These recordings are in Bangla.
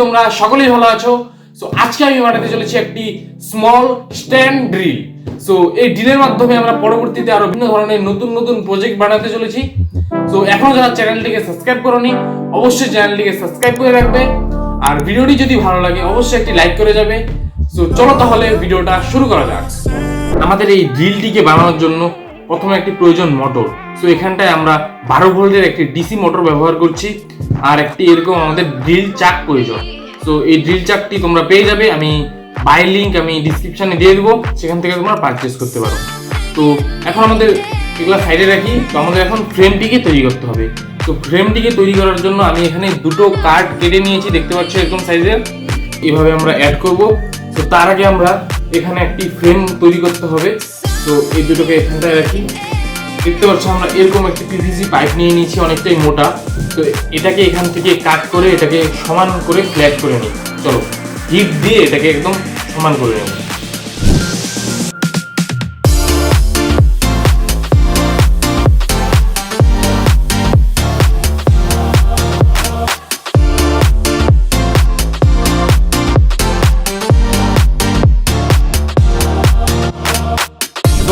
তোমরা সকলেই ভালো আছো। সো আজকে আমি বানাতে চলেছি একটি স্মল স্ট্যান্ড ড্রিল সো এই ড্রিলের মাধ্যমে আমরা পরবর্তীতে আরও বিভিন্ন ধরনের নতুন নতুন প্রজেক্ট বানাতে চলেছি। সো এখনও যারা চ্যানেলটিকে সাবস্ক্রাইব করোনি, অবশ্যই চ্যানেলটিকে সাবস্ক্রাইব করে রাখবে। আর ভিডিওটি যদি ভালো লাগে, অবশ্যই একটি লাইক করে যাবে। সো চলো তাহলে ভিডিওটা শুরু করা যাক। আমাদের এই ড্রিলটিকে বানানোর জন্য প্রথমে একটি প্রয়োজন মোটর। সো এখানটায় আমরা বারো ভোল্টের একটি ডিসি মোটর ব্যবহার করছি, আর একটি এরকম আমাদের ড্রিল চাক প্রয়োজন। সো এই ড্রিল চাকটি তোমরা পেয়ে যাবে, আমি বাই লিঙ্ক আমি ডিসক্রিপশনে দিয়ে দেবো, সেখান থেকে তোমরা পারচেস করতে পারো। তো, এখন আমাদের এগুলো সাইডে রাখি, তো আমাদের এখন ফ্রেমটিকে তৈরি করতে হবে। তো ফ্রেমটিকে তৈরি করার জন্য আমি এখানে দুটো কার্ড কেটে নিয়েছি, দেখতে পাচ্ছ এরকম সাইজের এভাবে আমরা অ্যাড করব। তো তার আগে আমরা এখানে একটি ফ্রেম তৈরি করতে হবে। তো এই দুটোকে এখানটায় রাখি। দেখতে পাচ্ছ আমরা এরকম একটি পিভিসি পাইপ নিয়ে নিয়েছি, অনেকটাই মোটা। তো এটাকে এখান থেকে কাট করে এটাকে সমান করে ফ্ল্যাট করে নিই। চলো, হিট দিয়ে এটাকে একদম সমান করে নেব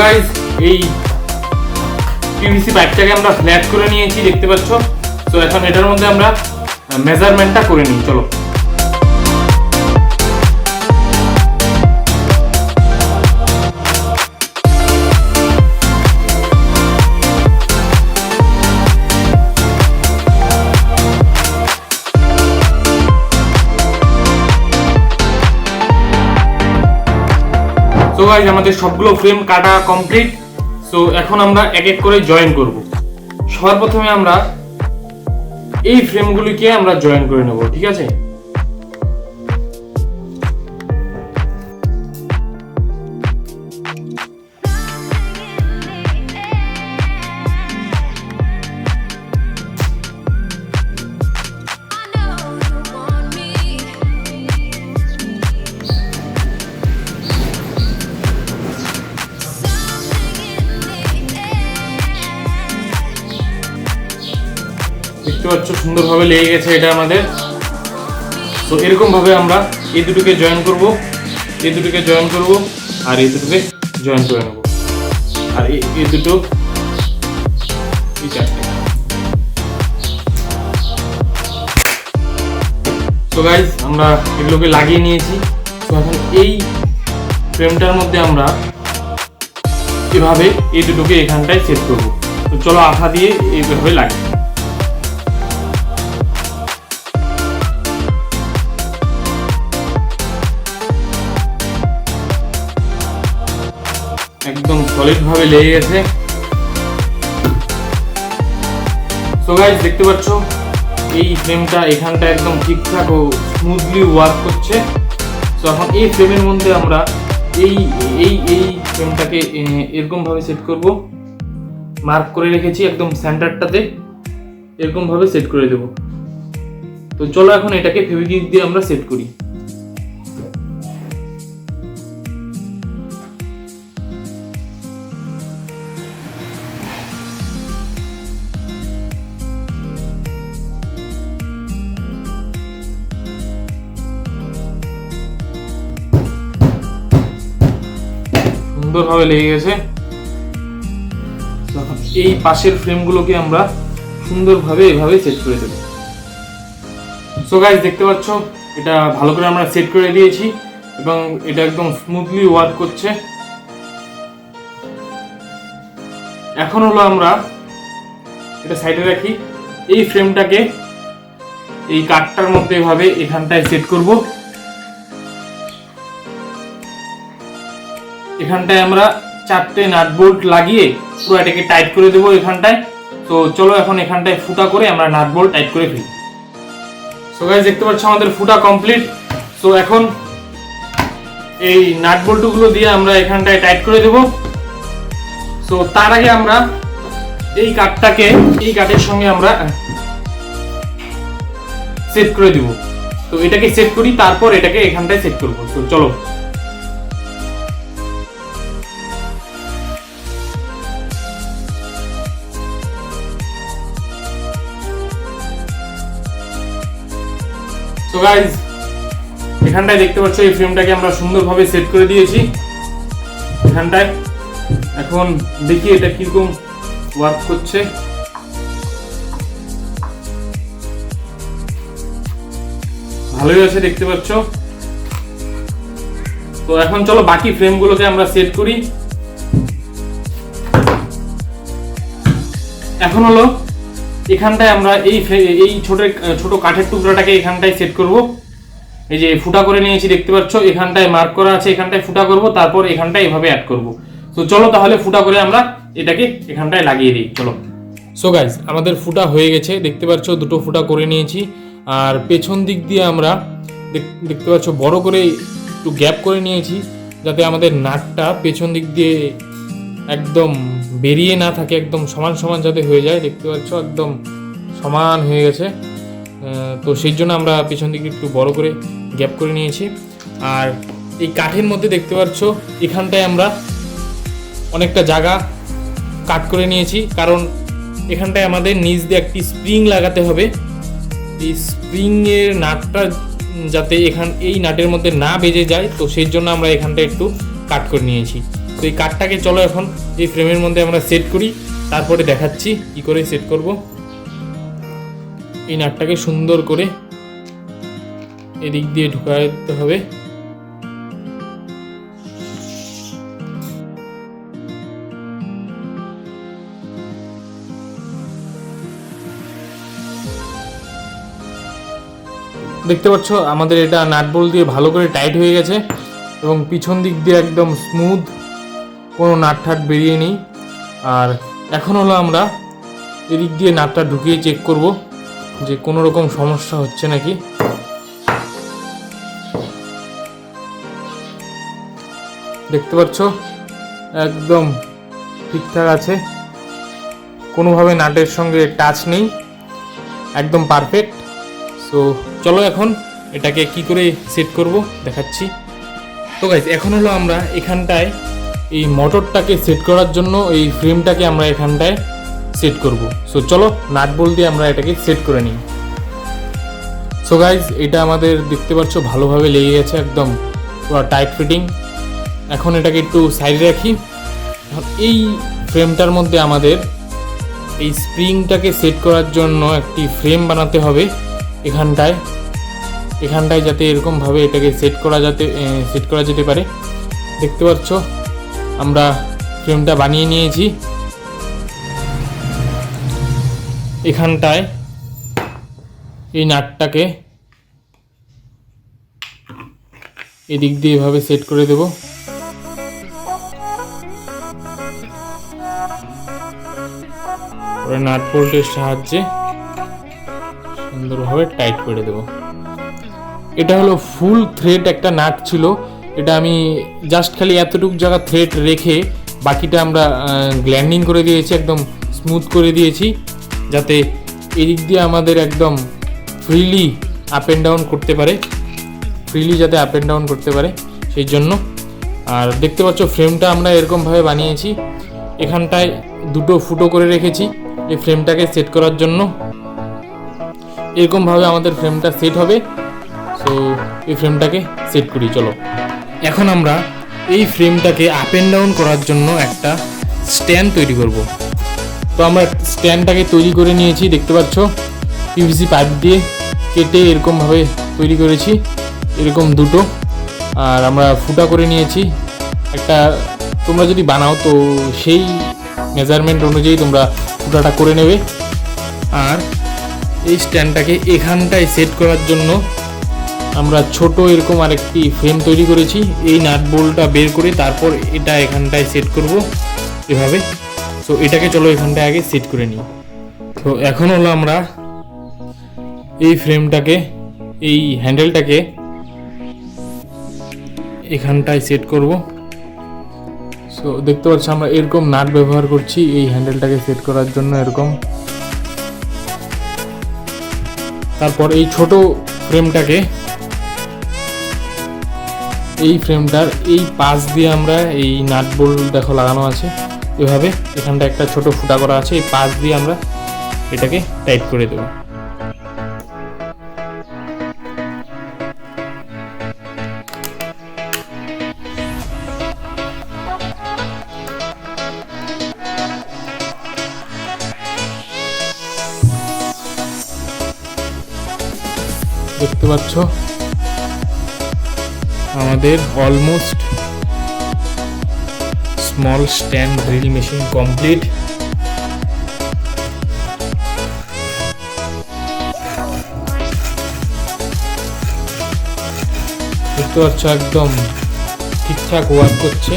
গাইজ এই পিভিসি পাইপটাকে আমরা ফ্ল্যাট করে নিয়েছি, দেখতে পাচ্ছ? তো এখন এটার মধ্যে আমরা মেজারমেন্টটা করে নিই, চলো। তো গাইজ আমাদের সবগুলো ফ্রেম কাটা কমপ্লিট সো এখন আমরা এক এক করে জয়েন করব। সবার প্রথমে আমরা এই ফ্রেমগুলিকে আমরা জয়েন করে নেব, ঠিক আছে? পাচ্ছ, সুন্দরভাবে লেগে গেছে এটা আমাদের। তো এরকম ভাবে আমরা এই দুটোকে জয়েন করব, এই দুটোকে জয়েন করব, আর এই দুটোকে জয়েন করে নেব। আর এই দুটো তো গাইজ আমরা এগুলোকে লাগিয়ে নিয়েছি। তো এখন এই ফ্রেমটার মধ্যে আমরা এভাবে এই দুটোকে এখানটায় সেট করব। তো চলো আঠা দিয়ে এইভাবে লাগিয়ে একদম সলিড ভাবে লেগে গেছে। সো গাইজ দেখতে পাচ্ছ, এই ফ্রেমটা এখানটা একদম ঠিকঠাক ও স্মুথলি ওয়ার্ক করছে। তো এখন এই ফ্রেমের মধ্যে আমরা এই এই এই ফ্রেমটাকে এরকম ভাবে সেট করব। মার্ক করে রেখেছি একদম সেন্টারটাতে এরকম ভাবে সেট করে দেব। তো চলো এখন এটাকে ফেভিকুইক দিয়ে আমরা সেট করি। সুন্দরভাবে লেগে গেছে। এই পাশের ফ্রেমগুলোকে আমরা সুন্দরভাবে এভাবে সেট করে দেব। সো গাইজ দেখতে পাচ্ছ, এটা ভালো করে আমরা সেট করে দিয়েছি এবং এটা একদম স্মুথলি ওয়ার্ক করছে। এখন হলো আমরা এটা সাইডে রাখি। এই ফ্রেমটাকে এই কাঠটার মধ্যে এভাবে এখানটায় সেট করব। এখানটায় আমরা চারটে নাট লাগিয়ে পুরো এটাকে টাইট করে দেবো এখানটায়। তো চলো এখন এখানটায় ফুটা করে আমরা নাট বোল্ট টাইট করে ফেলি। সো গাইজ দেখতে পাচ্ছ আমাদের ফুটা কমপ্লিট সো এখন এই নাট দিয়ে আমরা এখানটায় টাইট করে দেব। সো তার আগে আমরা এই কাঠটাকে, এই কাঠের সঙ্গে আমরা সেট করে দিব। তো এটাকে সেট করি, তারপর এটাকে এখানটায় সেট করব। তো চলো। গাইজ এখানটায় দেখতে পাচ্ছ এই ফ্রেমটাকে আমরা সুন্দরভাবে সেট করে দিয়েছি। এখানটায়। এখন দেখি এটা কীরকম ওয়ার্ক করছে। ভালোই আছে দেখতে পাচ্ছ। তো এখন চলো বাকি ফ্রেমগুলোকে আমরা সেট করি। এখন হলো এখানটায় আমরা এই এই ছোট ছোট কাঠের টুকরাটাকে এখানটায় সেট করব। এই যে ফুটা করে নিয়েছি, দেখতে পাচ্ছ? এখানটায় মার্ক করা আছে, এখানটায় ফুটা করব, তারপর এখানটায় এভাবে অ্যাড করব। তো চলো তাহলে ফুটা করে আমরা এটাকে এখানটায় লাগিয়ে দিই। চলো। সো গাইজ আমাদের ফুটা হয়ে গেছে। দেখতে পাচ্ছ, দুটো ফুটা করে নিয়েছি। আর পেছন দিক দিয়ে আমরা দেখ- দেখতে পাচ্ছ, বড় করে একটু গ্যাপ করে নিয়েছি, যাতে আমাদের নাটটা পেছন দিক দিয়ে একদম বেরিয়ে না থাকে, একদম সমান সমান যাতে হয়ে যায়, দেখতে পাচ্ছ একদম সমান হয়ে গেছে। তো সেই জন্য আমরা পেছন দিকে একটু বড় করে গ্যাপ করে নিয়েছি। আর এই কাঠের মধ্যে দেখতে পাচ্ছ, এখানটায় আমরা অনেকটা জায়গা কাট করে নিয়েছি। কারণ এখানটায় আমাদের নিচ দিয়ে একটি স্প্রিং লাগাতে হবে। এই স্প্রিংয়ের নাটটা যাতে এখান, এই নাটের মধ্যে না বেজে যায়, তো সেই জন্য আমরা এখানটা একটু কাট করে নিয়েছি। তো এই কাঠটাকে চলো এখন এই ফ্রেমের মধ্যে আমরা সেট করি। তারপরে দেখাচ্ছি কি করে সেট করব। এই নাটটাকে সুন্দর করে এদিক দিয়ে ঢুকাতে হবে। দেখতে পাচ্ছ, আমাদের এটা নাট বল দিয়ে ভালো করে টাইট হয়ে গেছে এবং পিছন দিক দিয়ে একদম স্মুথ কোনো নাট ঠাট বেরিয়ে নেই। আর এখন হলো আমরা এদিক দিয়ে নাটটা ঢুকিয়ে চেক করব যে কোনো রকম সমস্যা হচ্ছে নাকি। দেখতে পাচ্ছ? একদম ঠিকঠাক আছে। কোনোভাবে নাটের সঙ্গে টাচ নেই। একদম পারফেক্ট সো চলো এখন এটাকে কি করে সেট করব দেখাচ্ছি। তো গাইজ এখন হলো আমরা এখানটায় এই মোটরটাকে সেট করার জন্য এই ফ্রেমটাকে আমরা এখানটায় সেট করব। সো চলো নাট বল দিয়ে আমরা এটাকে সেট করে নিই। সো গাইজ এটা আমাদের দেখতে পাচ্ছ, ভালোভাবে লেগে গেছে একদম পুরো টাইট ফিটিং এখন এটাকে একটু সাইডে রাখি। এই ফ্রেমটার মধ্যে আমাদের এই স্প্রিংটাকে সেট করার জন্য একটি ফ্রেম বানাতে হবে এখানটায়। এখানটায় যাতে এরকমভাবে এটাকে সেট করা যাতে সেট করা যেতে পারে। দেখতে পাচ্ছ? আমরা ফ্রেমটা বানিয়ে নিয়েছি। এখানটায় এই নাটটাকে এদিক দিয়ে এভাবে সেট করে দেব। নাট বোল্টের সাহায্যে সুন্দরভাবে টাইট করে দেব। এটা হলো ফুল থ্রেড একটা নাট ছিল। এটা আমি জাস্ট খালি এতটুকু জায়গা থ্রেড রেখে বাকিটা আমরা গ্ল্যান্ডিং করে দিয়েছি, একদম স্মুথ করে দিয়েছি, যাতে এদিক দিয়ে আমাদের একদম ফ্রিলি আপ অ্যান্ড ডাউন করতে পারে ফ্রিলি যাতে আপ অ্যান্ড ডাউন করতে পারে, সেই জন্য। আর দেখতে পাচ্ছ ফ্রেমটা আমরা এরকমভাবে বানিয়েছি, এখানটায় দুটো ফুটো করে রেখেছি, এই ফ্রেমটাকে সেট করার জন্য। এরকমভাবে আমাদের ফ্রেমটা সেট হবে সো এই ফ্রেমটাকে সেট করি, চলো। এখন আমরা এই ফ্রেমটাকে আপ অ্যান্ড ডাউন করার জন্য একটা স্ট্যান্ড তৈরি করব। তো আমরা স্ট্যান্ডটাকে তৈরি করে নিয়েছি, দেখতে পাচ্ছ? পিভিসি পাইপ দিয়ে কেটে এরকমভাবে তৈরি করেছি, এরকম দুটো। আর আমরা ফুটা করে নিয়েছি। একটা, তোমরা যদি বানাও, তো সেই মেজারমেন্ট অনুযায়ী তোমরা ফুটাটা করে নেবে। আর এই স্ট্যান্ডটাকে এখানটায় সেট করার জন্য আমরা ছোট এরকম আরেকটি ফ্রেম তৈরি করেছি। এই নাট বোল্টটা বের করে তারপর এটা এখানটায় সেট করব এভাবে। তো এটাকে চলো এখানটায় আগে সেট করে নিই। তো এখন হলো আমরা এই ফ্রেমটাকে এই হ্যান্ডেলটাকে এখানটায় সেট করব। সো দেখতে পাচ্ছ আমরা এরকম নাট ব্যবহার করছি এই হ্যান্ডেলটাকে সেট করার জন্য এরকম। তারপর এই ছোট ফ্রেমটাকে এই ফ্রেমটার এই পাশ দিয়ে আমরা এই নাট বোল্ট দেখো লাগানো আছে। এভাবে এখানটা একটা ছোট ফুটা করা আছে, এই পাশ দিয়ে আমরা এটাকে টাইট করে দেবো। দেখতে পাচ্ছ? আমাদের almost small stand drill machine complete দেখতে পাচ্ছ একদম ঠিকঠাক ওয়ার্ক করছে।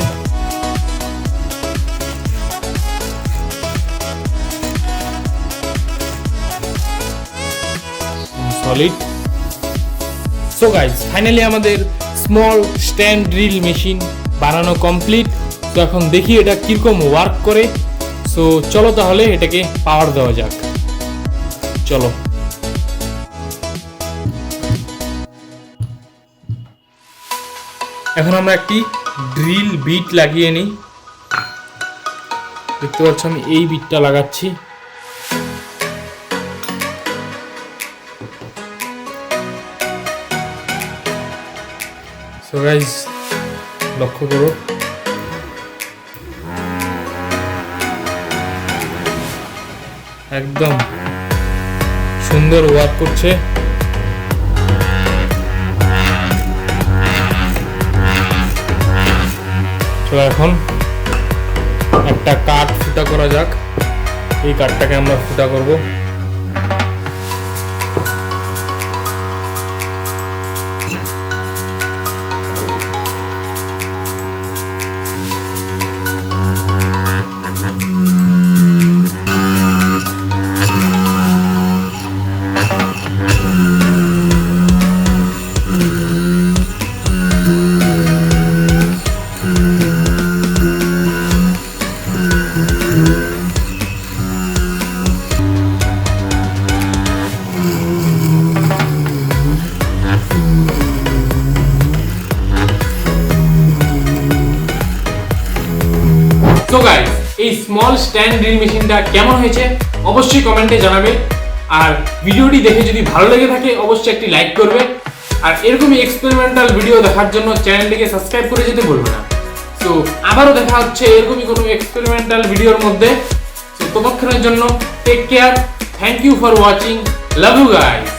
সলিড সো গাইজ ফাইনালি আমাদের স্মল স্ট্যান্ড ড্রিল মেশিন বানানো কমপ্লিট তো এখন দেখি এটা কীরকম ওয়ার্ক করে। সো চলো তাহলে এটাকে পাওয়ার দেওয়া যাক। চলো। এখন আমরা একটি ড্রিল বিট লাগিয়ে নিই। দেখতে পাচ্ছ আমি এই বিটটা লাগাচ্ছি। সো গাইজ লক্ষ্য করো। একদম সুন্দর ওয়ার্ক করছে। তো এখন একটা কাঠ ফুটা করা যাক। এই কাঠটাকে আমরা ফুটা করব। তো গাইস এই স্মল স্ট্যান্ড ড্রিল মেশিনটা কেমন হয়েছে অবশ্যই কমেন্টে জানাবে। আর ভিডিওটি দেখে যদি ভালো লেগে থাকে, অবশ্যই একটি লাইক করবে। আর এরকমই এক্সপেরিমেন্টাল ভিডিও দেখার জন্য চ্যানেলটিকে সাবস্ক্রাইব করে যেতে ভুলবে না। তো আবারও দেখা হচ্ছে এরকমই কোনো এক্সপেরিমেন্টাল ভিডিওর মধ্যে। ততক্ষণের জন্য take care thank you for watching love you guys